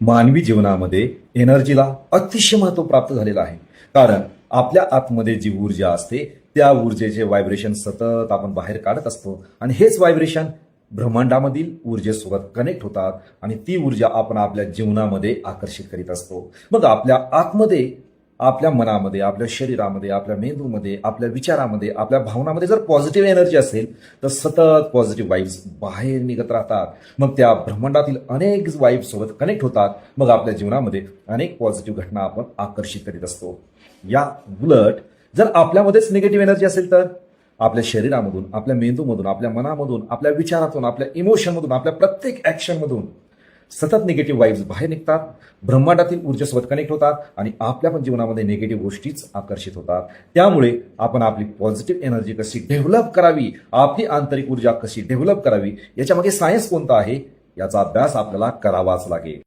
मानवी जीवनामध्ये एनर्जीला अतिशय महत्त्व प्राप्त झालेलं आहे. कारण आपल्या आतमध्ये जी ऊर्जा असते त्या ऊर्जेचे व्हायब्रेशन सतत आपण बाहेर काढत असतो. आणि हेच व्हायब्रेशन ब्रह्मांडामधील ऊर्जेसोबत कनेक्ट होतात आणि ती ऊर्जा आपण आपल्या जीवनामध्ये आकर्षित करीत असतो. मग आपल्या आतमध्ये आपल्या मनामध्ये आपल्या शरीरामध्ये आपल्या मेंदूमध्ये आपल्या विचारामध्ये आपल्या भावनामध्ये जर पॉझिटिव्ह एनर्जी असेल तर सतत पॉझिटिव्ह वाईब्स बाहेर निघत राहतात. मग त्या ब्रह्मांडातील अनेक वाईब्ससोबत कनेक्ट होतात. मग आपल्या जीवनामध्ये अनेक पॉझिटिव्ह घटना आपण आकर्षित करीत असतो. या उलट जर आपल्यामध्येच निगेटिव्ह एनर्जी असेल तर आपल्या शरीरामधून आपल्या मेंदूमधून आपल्या मनामधून आपल्या विचारातून आपल्या इमोशनमधून आपल्या प्रत्येक ॲक्शनमधून सतत निगेटिव्ह वाईब्स बाहेर निघतात ब्रह्मांडातील ऊर्जेसोबत कनेक्ट होतात आणि आपल्या पण जीवनामध्ये निगेटिव्ह गोष्टीच आकर्षित होतात. त्यामुळे आपण आपली पॉझिटिव्ह एनर्जी कशी डेव्हलप करावी आपली आंतरिक ऊर्जा कशी डेव्हलप करावी याच्यामध्ये सायन्स कोणता आहे याचा अभ्यास आपल्याला करावाच लागेल.